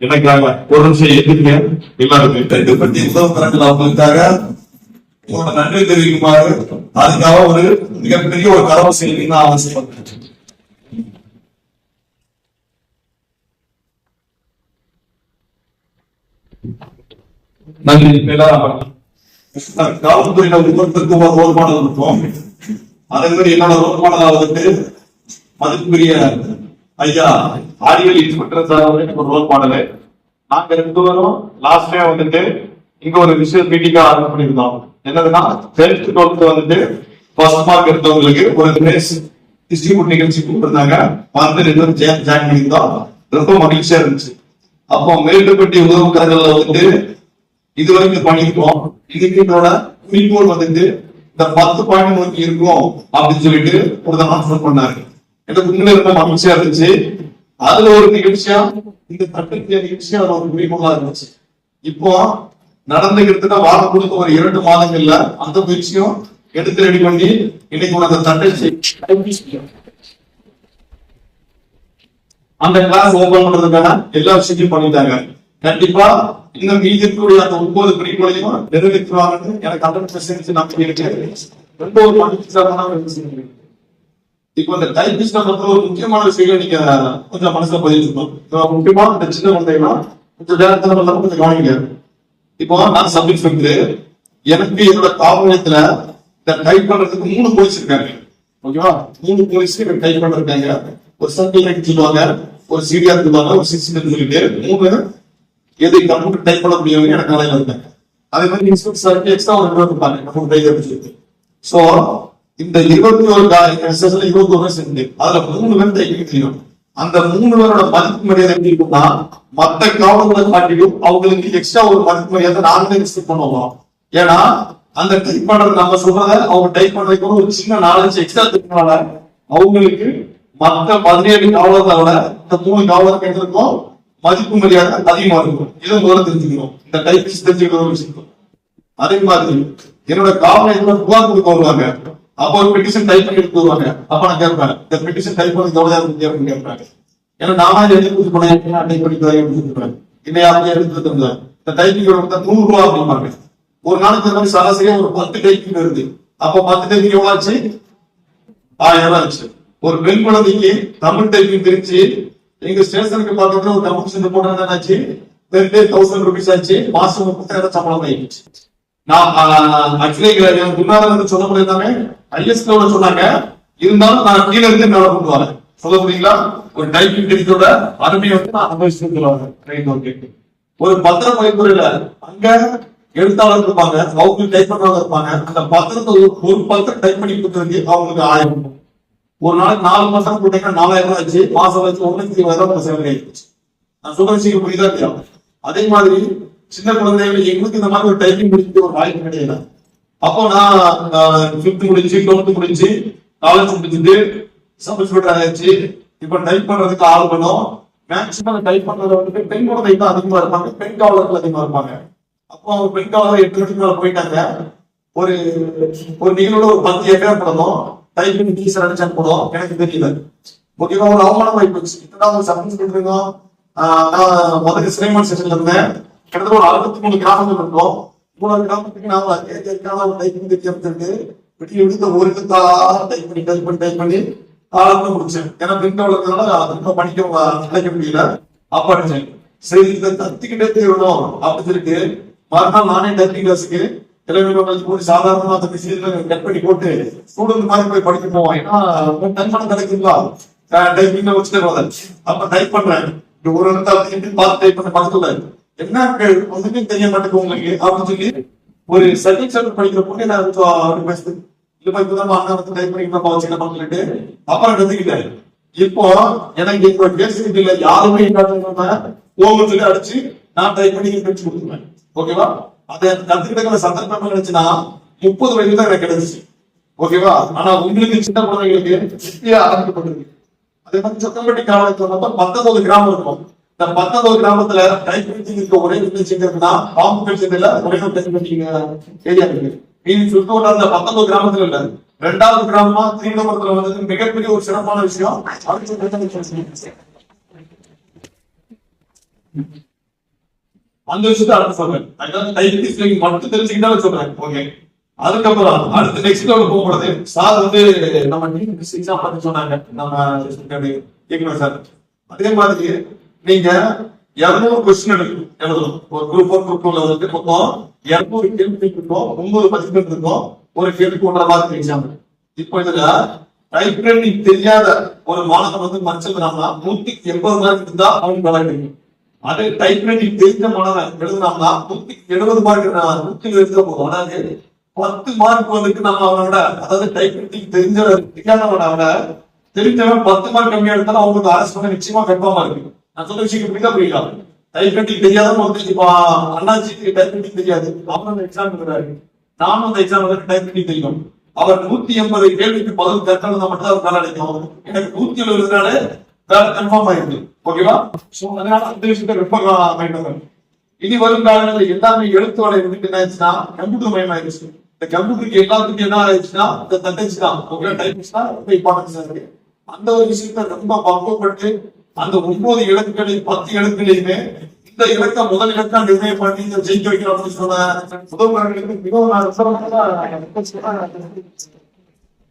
எனக்காக ஒரு நிமிஷம் எதிர்க்க எல்லாருக்கும் இதை பற்றி உதவுகிறார்கள் அவங்களுக்காக உங்களோட நன்றி தெரிவிக்குமாறு அதுக்காக ஒரு மிகப்பெரிய ஒரு கதவு செய்தி நான் அவசியப்படுறேன் நன்றி. காவல்துறையில ஒவ்வொருத்தருக்கும் ஒரு ரோல் மாடல் இருக்கும். அதே மாதிரி என்னோட ரோல் மாடலா வந்துட்டு மதிப்புக்குரிய ஐயா ஆரியல் இன்ஸ்பெக்டர் சார் வந்து ஒரு ரோல் மாடலு நாங்க ரெண்டு வரும் லாஸ்ட் டைம் வந்துட்டு இங்க ஒரு விஷயம் மீட்டிங்கா ஆரம்பம் பண்ணியிருந்தோம். என்னதுன்னா டென்த் டுவெல்த் வந்துட்டு ஃபர்ஸ்ட் மார்க் எடுத்தவங்களுக்கு ஒரு ரேஸ் டிஸ்ட்ரிபியூட் நிகழ்ச்சி கூப்பிட்டுருந்தாங்க வந்து ரெண்டு பேரும் ஜாயின் ஜாயின் பண்ணியிருந்தோம். ரொம்ப மகிழ்ச்சியா இருந்துச்சு. அப்போ மேல்பட்டி உதவுக்கரங்கள்ல வந்து இது வரைக்கும் பண்ணிருக்கோம் இதுக்கு என்னோட குறிக்கோள் வந்துட்டு இந்த பத்து பாயிண்ட் நோக்கி இருக்கும் அப்படின்னு சொல்லிட்டு ஒரு ஆன்சர் பண்ணாரு. எனக்கு உண்மையில ரொம்ப மகிழ்ச்சியா இருந்துச்சு. அதுல ஒரு நிகழ்ச்சியா இந்த தட்டுக்கிய நிகழ்ச்சியா அதுல ஒரு குறிக்கோளா இருந்துச்சு. இப்போ நடந்த கிட்டத்தட்ட வாரம் கொடுத்த ஒரு இரண்டு மாதங்கள்ல அந்த முயற்சியும் எடுத்து ரெடி பண்ணி இன்னைக்கு அந்த தட்டை அந்த கிளாஸ் ஓபன் பண்றதுக்கான எல்லா விஷயத்தையும் பண்ணிட்டாங்க. கண்டிப்பா இந்த மீதி இருக்கக்கூடிய அந்த ஒன்பது குறிக்கோளையும் நிறைவேற்றுவாங்கன்னு எனக்கு அந்த நம்பிக்கை இருக்கு. ரொம்ப ஒரு மகிழ்ச்சி விஷயம். இப்போ இந்த டைபிஸ்ட் பத்தி ஒரு முக்கியமான விஷயம் நீங்க கொஞ்சம் மனசுல பதிவு இப்போ முக்கியமா இந்த சின்ன குழந்தைகள்லாம் கொஞ்சம் நேரத்துல எல்லாம் கொஞ்சம் கவனிங்க. இப்போ நான் சப் இன்ஸ்பெக்டர் எனக்கு என்னோட காவலத்துல இந்த டைப் பண்றதுக்கு மூணு போலீஸ் இருக்காங்க. ஓகேவா? மூணு போலீஸ் எனக்கு டைப் பண்றாங்க ஒரு சர்க்கிள் சொல்லுவாங்க ஒரு சீரியா சொல்லுவாங்க ஒரு சிசிபி சொல்லிட்டு மூணு எது கம்ப்யூட்டர் டைப் பண்ண முடியும் எனக்கு நாளையில இருந்தேன் அதே மாதிரி இன்ஸ்பெக்டர் எக்ஸ்ட்ரா ஒரு ரெண்டு இருப்பாங்க கம்ப்யூட்டர் டைப் சொல்லிட்டு சோ இந்த இருபத்தி ஒரு எஸ்எஸ்ல இருபத்தி ஒரு வருஷம் அதுல மூணு பேர் டைப்பிங் அந்த மூணு பேரோட மதிப்பு மரியாதை எப்படி இருக்கும்னா மத்த காவல்களை காட்டிலும் அவங்களுக்கு எக்ஸ்ட்ரா ஒரு மதிப்பு மரியாதை நாங்களே ரிசீவ் பண்ணுவோம். ஏன்னா அந்த டைப் பண்றது நம்ம சொல்றத அவங்க டைப் பண்றதுக்கு ஒரு சின்ன நாலஞ்சு எக்ஸ்ட்ரா தெரிஞ்சனால அவங்களுக்கு மத்த பதினேழு காவலர்களை விட இந்த மூணு காவலர்களுக்கும் மதிப்பு மரியாதை அதிகமா இருக்கும். இதை முதல்ல தெரிஞ்சுக்கணும். இந்த டைப் தெரிஞ்சுக்கிற ஒரு விஷயம். அதே மாதிரி என்னோட காவலர் புகார் கொடுக்க வருவாங்க. அப்ப ஒரு பெட்டிஷன் டைப் பண்ணி எடுத்து வருவாங்க அப்ப நான் கேட்பேன். இந்த பெட்டிஷன் டைப் பண்ணி எவ்வளவு நேரம் கேட்பேன். கேட்பாங்க ஏன்னா நானா எழுதி கொடுத்து போனேன். டைப் பண்ணி தரேன் இன்னும் யாருமே எடுத்து இந்த டைப்பிங் கொடுத்தா நூறு ரூபா அப்படிம்பாங்க. ஒரு நாளைக்கு இந்த மாதிரி சராசரியா ஒரு பத்து டைப்பிங் வருது. அப்ப பத்து டைப்பிங் எவ்வளவு ஆச்சு? ஆயிரம் ரூபாய் ஆச்சு. ஒரு பெண் குழந்தைக்கு தமிழ் டைப்பிங் தெரிஞ்சு எங்க ஸ்டேஷனுக்கு பக்கத்துல ஒரு தமிழ் சென்று போட்டா ஆச்சு பெர் டே தௌசண்ட் ருபீஸ் ஆச்சு. மாசம் முப்பத்தாயிரம் சம்பளம் ஆயிடுச்சு நான் ஆக்சுவலி எனக்கு முன்னால வந்து சொல்ல முடியாதாமே ஐஎஸ் லெவல சொன்னாங்க இருந்தாலும் நான் கீழே இருந்து மேல கொண்டு வரேன் சொல்ல முடியுங்களா? ஒரு டைப்பிங் தெரிஞ்சோட அருமையை வந்து நான் அனுபவிச்சுட்டு ட்ரெயின் ஓகே ஒரு பத்திரம் வைப்புறையில அங்க எழுத்தாளர் இருப்பாங்க அவங்க டைப் பண்றவங்க இருப்பாங்க. அந்த பத்திரத்தை ஒரு பத்திரம் டைப் பண்ணி கொடுத்ததுக்கு அவங்களுக்கு ஆயிரம் ஒரு நாளைக்கு நாலு மாசம் போட்டீங்கன்னா நாலாயிரம் ரூபாய் ஆச்சு. மாசம் வச்சு ஒரு லட்சத்தி இருபதாயிரம் ரூபாய் செலவு ஆயிடுச்சு நான் சொல்ற விஷயம் புரியுதா அதே மாதிரி சின்ன குழந்தைகள் எங்களுக்கு இந்த மாதிரி ஒரு டைப்பிங் முடிச்சு ஒரு வாய்ப்பு கிடையாது அப்போ நான் ஃபிஃப்த் முடிஞ்சு டுவெல்த் முடிஞ்சு காலேஜ் முடிஞ்சுட்டு சர்டிஃபிகேட் ஆயிடுச்சு இப்போ டைப் பண்றதுக்கு ஆள் பண்ணும் மேக்சிமம் டைப் பண்றது வந்துட்டு பெண் குழந்தை தான் அதிகமா இருப்பாங்க. பெண் காவலர்கள் அதிகமா இருப்பாங்க. அப்போ அவங்க பெண் காவலர் எட்டு லட்சம் மேல போயிட்டாங்க. ஒரு ஒரு நிகழ்வோட ஒரு பத்து ஏக்கர் படணும் டைப்பிங் டீசர் அடிச்சா போடும் எனக்கு தெரியல. ஓகேவா ஒரு அவமானம் ஆகி போச்சு இப்பதான் ஒரு நான் முதல்ல சிறைமன் செஷன்ல இருந்தேன். கிட்டத்தட்ட ஒரு அறுபத்தி மூணு கிராமங்கள் இருந்தோம் மூணு கிராமத்துக்கு நான் ஒரு டைப்பிங் தெரிஞ்சிருக்கு வெட்டி எடுத்த ஒரு எழுத்தா டைப் பண்ணி டைப் பண்ணி டைப் பண்ணி காலத்துல முடிச்சேன். ஏன்னா பிரிண்ட் வளர்க்கறதுனால ரொம்ப படிக்க நினைக்க முடியல. அப்ப அடிச்சேன். சரி இதை தத்திக்கிட்டே தேடணும் அப்படின்னு சொல்லிட்டு மறுநாள் நானே டைப்பிங் கிளாஸுக்கு இளைஞர்கள் போய் சாதாரணமா அந்த மிஷினில் கட் பண்ணி போட்டு ஸ்டூடெண்ட் மாதிரி போய் படிக்க போவோம் ஏன்னா டைம் பண்ண கிடைக்குங்களா? டைப்பிங்ல வச்சுட்டு வரேன் அப்ப டைப் பண்றேன். ஒரு இடத்த பார்த்து டைப் பண்ண பக்கத்துல என்ன ஒண்ணுமே தெரிய மாட்டேங்குது உங்களுக்கு அப்படின்னு சொல்லி ஒரு செகண்ட் ஸ்டாண்டர்ட் படிக்கிற பொண்ணு நான் வந்து அப்படி பேசுது இல்லப்பா இப்பதான் அண்ணா வந்து டைப் பண்ணிக்கிறப்பா வச்சு என்ன பண்ணிட்டு அப்புறம் எடுத்துக்கிட்டேன் இப்போ எனக்கு இப்போ பேசிக்கிட்டு இல்ல யாருமே என்ன ஓவர் சொல்லி அடிச்சு நான் டைப் பண்ணி பேச்சு கொடுத்துருவேன். ஓகேவா அதை கத்துக்கிட்ட சந்தர்ப்பம் கிடைச்சுன்னா முப்பது வயது தான் எனக்கு கிடைச்சிச்சு. ஓகேவா ஆனா உங்களுக்கு சின்ன குழந்தைங்களுக்கு சித்தியா ஆரம்பிக்கப்பட்டிருக்கு. அதே மாதிரி சொத்தம்பட்டி கிராமத்துல மொத்தம் பத்தொன்பது கிராமம் இருக்கும். இந்த பத்தொன்பது கிராமத்துல டைப்ரைட்டிங் இருக்க ஒரே வில்லேஜ் இருக்குன்னா பாம்பு கல்ச்சர்ல ஒரே ஒரு டைப்ரைட்டிங் ஏரியா இருக்கு. மீதி சுத்தோட அந்த பத்தொன்பது கிராமத்துல இல்ல. ரெண்டாவது கிராமமா திருவனந்தபுரத்துல வந்தது மிகப்பெரிய ஒரு சிறப்பான விஷயம். அந்த விஷயத்தை அடுத்து சொல்றேன். அதாவது டைப் மட்டும் தெரிஞ்சுக்கிட்டாலும் சொல்றேன். ஓகே அதுக்கப்புறம் அடுத்து நெக்ஸ்ட் லெவல் போகும்போது சார் வந்து நம்ம நீங்க எக்ஸாம் பத்தி சொன்னாங்க. நம்ம கேட்கணும் சார் அதே மாதிரி நீங்க இருநூறு கொஸ்டின் எடுக்கணும். எழுதணும் ஒரு குரூப் ஒன் குரூப் டூல வந்து மொத்தம் இருநூறு கேள்வி இருக்கும் முந்நூறு மதிப்பெண் இருக்கும் ஒரு கேள்விக்கு ஒன்றரை மார்க் எக்ஸாம் இப்போ இதுல டைப் ரைட்டிங் தெரியாத ஒரு மாணவன் வந்து மறைச்சிருந்தாங்கன்னா நூத்தி எண்பது மார்க் இருந்தா அவனுக்கு விளையாடுங்க அதே டைப் ரைட்டிங் தெரிஞ்ச மாணவன் எழுதுனா நூத்தி எழுபது மார்க் நூத்தி எழுத போதும். அதாவது பத்து மார்க் வந்துட்டு நம்ம அவனோட அதாவது டைப் ரைட்டிங் தெரிஞ்ச தெரியாதவனை தெரிஞ்சவன் பத்து மார்க் கம்மியா எடுத்தாலும் அவங்களுக்கு அரசு பண்ண நிச்சயமா கன்ஃபார்மா இருக்கு நான் சொல்ற விஷயம் புரியுதா புரியல டைப் ரைட்டிங் தெரியாதவன் வந்து இப்போ அண்ணாச்சிக்கு டைப் ரைட்டிங் தெரியாது. அவர் அந்த எக்ஸாம் எழுதுறாரு நானும் அந்த எக்ஸாம் வந்து டைப் ரைட்டிங் தெரியும். அவர் நூத்தி எண்பது கேள்விக்கு பதில் கரெக்டா மட்டும் தான் நல்லா அடைக்கும். எனக்கு நூத்தி எழுபதுனால வேலை கன்ஃபார்ம் ஆயிருக்கு ஓகேவா சோ அதனால அந்த விஷயத்தை ரொம்ப மைண்ட் இனி வரும் காலங்களில் எல்லாமே எழுத்து வலை இருந்துட்டு என்ன ஆயிடுச்சுன்னா கம்ப்யூட்டர் மயமாயிருச்சு இந்த கம்ப்யூட்டருக்கு எல்லாத்துக்கும் என்ன ஆயிடுச்சுன்னா இந்த தட்டச்சு தான். ஓகே டைப்ஸ் தான் ரொம்ப இம்பார்ட்டன்ஸ் இருக்கு. அந்த ஒரு விஷயத்த ரொம்ப பக்குவப்பட்டு அந்த ஒன்பது இலக்குகளையும் பத்து இலக்குகளையுமே இந்த இலக்க முதல் இலக்கா நிர்ணயம் பண்ணி இதை ஜெயிக்க வைக்கிறோம் அப்படின்னு சொன்ன உதவுகளுக்கு மிகவும்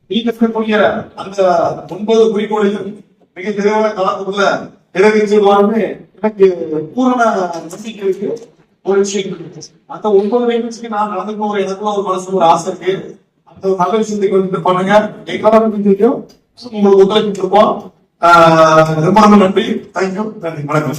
நீங்க அந்த ஒன்பது குறிக்கோளையும் மிக தெளிவாக கலந்துக்குள்ள நிறைவேற்றுவாருன்னு எனக்கு பூரண நம்பிக்கை இருக்கு ஒரு விஷயம் அந்த ஒன்பது நிகழ்ச்சிக்கு நான் நடந்து போற எனக்குள்ள ஒரு மனசு ஒரு ஆசை இருக்கு. அந்த நல்ல விஷயத்தை வந்து பண்ணுங்க எங்களால் முடிஞ்சிருக்கோம் உங்களுக்கு ஒத்துழைப்பு கொடுப்போம் ரொம்ப ரொம்ப நன்றி. தேங்க்யூ நன்றி. வணக்கம்.